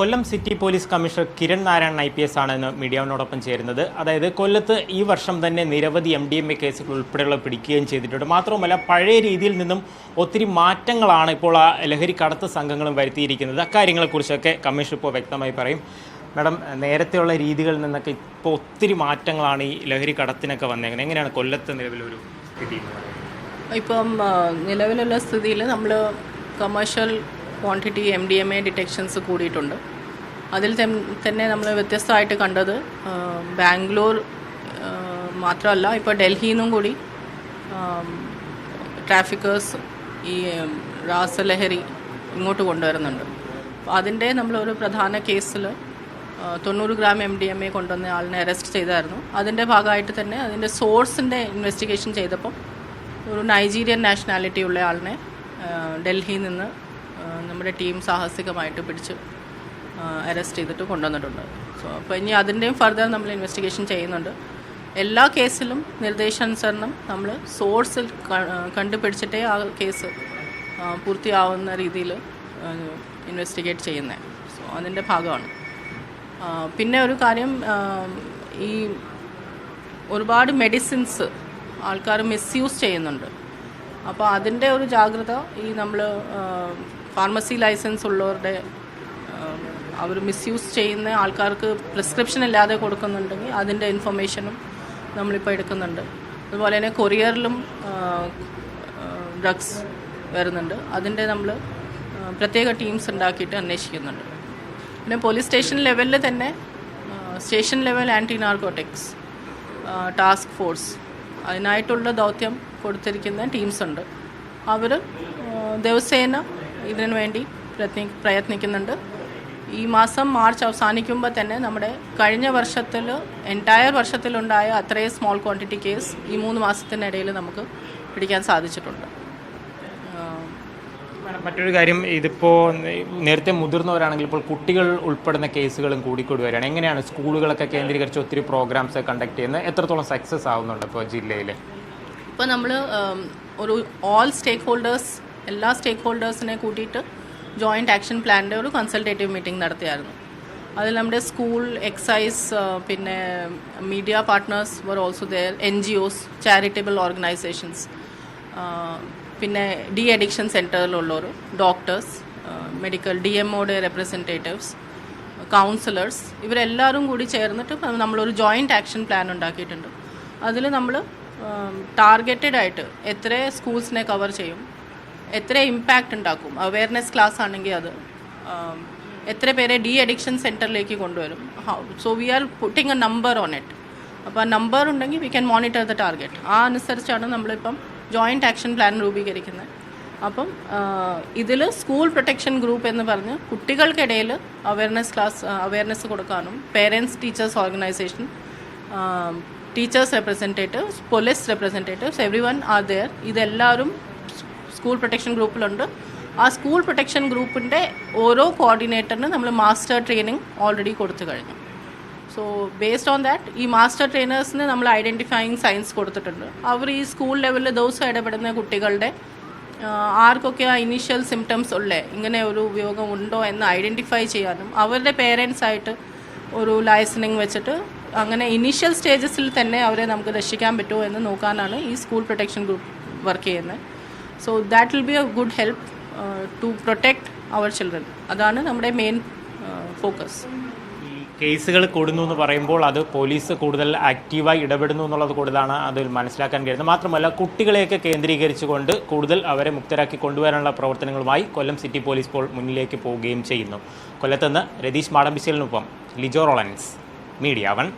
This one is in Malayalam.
Kollam city police commissioner Kiran Narayanan I P S ആണ് ഇന്ന് മീഡിയാവിനോടൊപ്പം ചേരുന്നത്. അതായത് കൊല്ലത്ത് ഈ വർഷം തന്നെ നിരവധി എം ഡി എം എ കേസുകൾ ഉൾപ്പെടെയുള്ള പിടിക്കുകയും ചെയ്തിട്ടുണ്ട്. മാത്രവുമല്ല പഴയ രീതിയിൽ നിന്നും ഒത്തിരി മാറ്റങ്ങളാണ് ഇപ്പോൾ ആ ലഹരി കടത്ത് സംഘങ്ങളും വരുത്തിയിരിക്കുന്നത്. അക്കാര്യങ്ങളെക്കുറിച്ചൊക്കെ കമ്മീഷൻ ഇപ്പോൾ വ്യക്തമായി പറയും. മാഡം നേരത്തെയുള്ള രീതികളിൽ നിന്നൊക്കെ ഇപ്പോൾ ഒത്തിരി മാറ്റങ്ങളാണ് ഈ ലഹരി കടത്തിനൊക്കെ വന്നേക്കുന്നത്. എങ്ങനെയാണ് കൊല്ലത്ത് നിലവിലൊരു സ്ഥിതി ഇപ്പം നിലവിലുള്ള സ്ഥിതിയിൽ നമ്മൾ commercial quantity M D M A detections കൂടിയിട്ടുണ്ട്. അതിൽ തന്നെ നമ്മൾ വ്യത്യസ്തമായിട്ട് കണ്ടത് ബാംഗ്ലൂർ മാത്രമല്ല ഇപ്പോൾ ഡൽഹിയിൽ നിന്നും കൂടി ട്രാഫിക്കേഴ്സ് ഈ രാസലഹരി ഇങ്ങോട്ട് കൊണ്ടുവരുന്നുണ്ട്. അപ്പോൾ അതിന്റെ നമ്മളൊരു പ്രധാന കേസിൽ തൊണ്ണൂറ് gram M D M A കൊണ്ടുവന്ന ആളിനെ അറസ്റ്റ് ചെയ്തായിരുന്നു. അതിന്റെ ഭാഗമായിട്ട് തന്നെ അതിന്റെ സോഴ്സിന്റെ ഇൻവെസ്റ്റിഗേഷൻ ചെയ്തപ്പോൾ ഒരു നൈജീരിയൻ നാഷണാലിറ്റി ഉള്ള ആളിനെ ഡൽഹിയിൽ നിന്ന് നമ്മുടെ ടീം സാഹസികമായിട്ട് പിടിച്ച് അറസ്റ്റ് ചെയ്തിട്ട് കൊണ്ടുവന്നിട്ടുണ്ട്. സോ അപ്പോൾ ഇനി അതിന്റെയും ഫർദർ നമ്മൾ ഇൻവെസ്റ്റിഗേഷൻ ചെയ്യുന്നുണ്ട്. എല്ലാ കേസിലും നിർദ്ദേശാനുസരണം നമ്മൾ സോഴ്സിൽ കണ്ടുപിടിച്ചിട്ടേ ആ കേസ് പൂർത്തിയാവുന്ന രീതിയിൽ ഇൻവെസ്റ്റിഗേറ്റ് ചെയ്യുന്നത് സോ അതിന്റെ ഭാഗമാണ്. പിന്നെ ഒരു കാര്യം ഈ ഒരുപാട് മെഡിസിൻസ് ആൾക്കാർ മിസ്യൂസ് ചെയ്യുന്നുണ്ട്. അപ്പോൾ അതിന്റെ ഒരു ജാഗ്രത ഈ നമ്മൾ ഫാർമസി ലൈസൻസ് ഉള്ളവരുടെ അവർ മിസ്യൂസ് ചെയ്യുന്ന ആൾക്കാർക്ക് പ്രിസ്ക്രിപ്ഷൻ ഇല്ലാതെ കൊടുക്കുന്നുണ്ടെങ്കിൽ അതിന്റെ ഇൻഫർമേഷനും നമ്മളിപ്പോൾ എടുക്കുന്നുണ്ട്. അതുപോലെ തന്നെ കൊറിയറിലും ഡ്രഗ്സ് വരുന്നുണ്ട്. അതിന്റെ നമ്മൾ പ്രത്യേക ടീംസ് ഉണ്ടാക്കിയിട്ട് അന്വേഷിക്കുന്നുണ്ട്. പിന്നെ പോലീസ് സ്റ്റേഷൻ ലെവലിൽ തന്നെ station level anti narcotics task force അതിനായിട്ടുള്ള ദൗത്യം കൊടുത്തിരിക്കുന്ന ടീംസ് ഉണ്ട്. അവർ ദിവസേന ഇതിനു വേണ്ടി പ്രയത്നി പ്രയത്നിക്കുന്നുണ്ട്. ഈ മാസം മാർച്ച് അവസാനിക്കുമ്പോൾ തന്നെ നമ്മുടെ കഴിഞ്ഞ വർഷത്തിൽ എന്റയർ വർഷത്തിലുണ്ടായ അത്രയും സ്മോൾ ക്വാണ്ടിറ്റി കേസ് ഈ മൂന്ന് മാസത്തിനിടയിൽ നമുക്ക് പിടിക്കാൻ സാധിച്ചിട്ടുണ്ട്. മറ്റൊരു കാര്യം ഇതിപ്പോൾ നേരത്തെ മുതിർന്നവരാണെങ്കിൽ ഇപ്പോൾ കുട്ടികൾ ഉൾപ്പെടുന്ന കേസുകളും കൂടിക്കൂടി വരികയാണ് എങ്ങനെയാണ് സ്കൂളുകളൊക്കെ കേന്ദ്രീകരിച്ച് ഒത്തിരി പ്രോഗ്രാംസ് കണ്ടക്ട് ചെയ്യുന്നത്? എത്രത്തോളം സക്സസ് ആവുന്നുണ്ട് ഇപ്പോൾ ജില്ലയിൽ ഇപ്പോൾ നമ്മൾ ഒരു ഓൾ സ്റ്റേക്ക് ഹോൾഡേഴ്സ് എല്ലാ സ്റ്റേക്ക് ഹോൾഡേഴ്സിനെ കൂട്ടിയിട്ട് ജോയിന്റ് ആക്ഷൻ പ്ലാനിന്റെ ഒരു കൺസൾട്ടേറ്റീവ് മീറ്റിംഗ് നടത്തിയായിരുന്നു. അതിൽ നമ്മുടെ സ്കൂൾ എക്സൈസ് പിന്നെ media partners were also there N G Os charitable organisations പിന്നെ ഡി അഡിക്ഷൻ സെന്ററിലുള്ളവർ ഡോക്ടേഴ്സ് മെഡിക്കൽ ഡി എം ഒയുടെ റെപ്രസെന്റേറ്റീവ്സ് കൗൺസിലേഴ്സ് ഇവരെല്ലാവരും കൂടി ചേർന്നിട്ട് നമ്മളൊരു ജോയിന്റ് ആക്ഷൻ പ്ലാൻ ഉണ്ടാക്കിയിട്ടുണ്ട്. അതിൽ നമ്മൾ ടാർഗറ്റഡ് ആയിട്ട് എത്ര സ്കൂൾസിനെ കവർ ചെയ്യും എത്ര ഇമ്പാക്റ്റ് ഉണ്ടാക്കും? അവയർനെസ് ക്ലാസ് ആണെങ്കിൽ അത്. എത്ര പേരെ ഡി അഡിക്ഷൻ സെന്ററിലേക്ക് കൊണ്ടുവരും so we are putting a number on it അപ്പോൾ ആ നമ്പർ ഉണ്ടെങ്കിൽ we can monitor the target ആ അനുസരിച്ചാണ് നമ്മളിപ്പം ജോയിന്റ് ആക്ഷൻ പ്ലാൻ രൂപീകരിക്കുന്നത്. അപ്പം ഇതിൽ സ്കൂൾ പ്രൊട്ടക്ഷൻ ഗ്രൂപ്പ് എന്ന് പറഞ്ഞ് കുട്ടികൾക്കിടയിൽ അവയർനെസ് ക്ലാസ് അവയർനെസ് കൊടുക്കാനും parents teachers organisation teachers representatives police representatives every one are there ഇതെല്ലാവരും സ്കൂൾ പ്രൊട്ടക്ഷൻ ഗ്രൂപ്പിലുണ്ട്. ആ സ്കൂൾ പ്രൊട്ടക്ഷൻ ഗ്രൂപ്പിന്റെ ഓരോ കോർഡിനേറ്ററിന് നമ്മൾ മാസ്റ്റർ ട്രെയിനിങ് ഓൾറെഡി കൊടുത്തു കഴിഞ്ഞു. സോ ബേസ്ഡ് ഓൺ ദാറ്റ് ഈ മാസ്റ്റർ ട്രെയിനേഴ്സിന് നമ്മൾ ഐഡന്റിഫൈയിങ് സയൻസ് കൊടുത്തിട്ടുണ്ട്. അവർ ഈ സ്കൂൾ ലെവലിൽ ദിവസം ഇടപെടുന്ന കുട്ടികളുടെ ആർക്കൊക്കെ ആ ഇനീഷ്യൽ സിംറ്റംസ് ഉള്ളേ ഇങ്ങനെ ഒരു ഉപയോഗം ഉണ്ടോ എന്ന് ഐഡന്റിഫൈ ചെയ്യാനും അവരുടെ പേരൻസ് ആയിട്ട് ഒരു ലൈസനിങ് വെച്ചിട്ട് അങ്ങനെ ഇനീഷ്യൽ സ്റ്റേജസിൽ തന്നെ അവരെ നമുക്ക് രക്ഷിക്കാൻ പറ്റുമോ എന്ന് നോക്കാനാണ് ഈ സ്കൂൾ പ്രൊട്ടക്ഷൻ ഗ്രൂപ്പ് വർക്ക് ചെയ്യുന്നത്. So that will be a good help to protect our children അതാണ് നമ്മുടെ മെയിൻ ഫോക്കസ് ഈ കേസുകൾ കൂടുന്നു എന്ന് പറയുമ്പോൾ അത് പോലീസ് കൂടുതൽ ആക്റ്റീവായി ഇടപെടുന്നു എന്നുള്ളത് കൂടുതലാണ് അതിൽ മനസ്സിലാക്കാൻ കഴിയുന്നത്. മാത്രമല്ല കുട്ടികളെയൊക്കെ കേന്ദ്രീകരിച്ചുകൊണ്ട് കൂടുതൽ അവരെ മുക്തരാക്കി കൊണ്ടുവരാനുള്ള പ്രവർത്തനങ്ങളുമായി കൊല്ലം സിറ്റി പോലീസ് ഇപ്പോൾ മുന്നിലേക്ക് പോവുകയും ചെയ്യുന്നു. കൊല്ലത്തുനിന്ന് രതീഷ് മാടമ്പിശലിനൊപ്പം ലിജോ റോളൻസ് മീഡിയ വൺ.